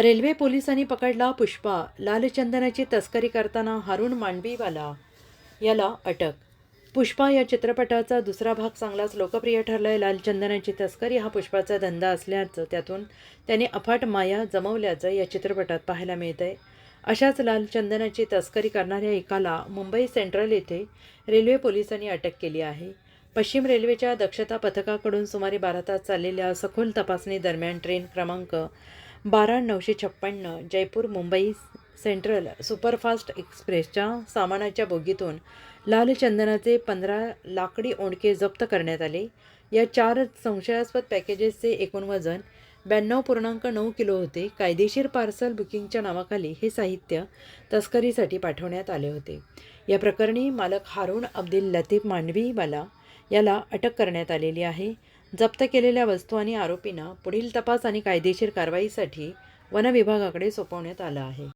Railway पोलिसांनी पकडला पुष्पा लालचंदनाची तस्करी करताना हारून मांडवीवाला. याला अटक. पुष्पा या चित्रपटाचा दुसरा भाग चांगलाच लोकप्रिय ठरलाय. लालचंदनाची तस्करी हा पुष्पाचा धंदा असल्याचं त्यातून त्याने अफाट माया जमवल्याचं या चित्रपटात पाहायला मिळतंय. अशाच लालचंदनाची तस्करी करणाऱ्या एकाला मुंबई सेंट्रल येथे रेल्वे पोलिसांनी अटक केली आहे. पश्चिम रेल्वेच्या दक्षता पथकाकडून सुमारे बारा तास चाललेल्या सखोल तपासणी दरम्यान ट्रेन क्रमांक बारा नऊशे छप्पन्न जयपूर मुंबई सेंट्रल सुपरफास्ट एक्सप्रेसच्या सामानाच्या बोगीतून लालचंदनाचे पंधरा लाकडी ओंडके जप्त करण्यात आले. या चार संशयास्पद पॅकेजेसचे एकूण वजन ब्याण्णव पूर्णांक नऊ किलो होते. कायदेशीर पार्सल बुकिंगच्या नावाखाली हे साहित्य तस्करीसाठी पाठवण्यात आले होते. या प्रकरणी मालक हारून अब्दुल लतीफ मांडवीवाला याला अटक करण्यात आलेली आहे. जप्त केलेल्या वस्तू आणि आरोपींना पुढील तपास आणि कायदेशीर कारवाईसाठी वनविभागाकडे सोपवण्यात आलं आहे.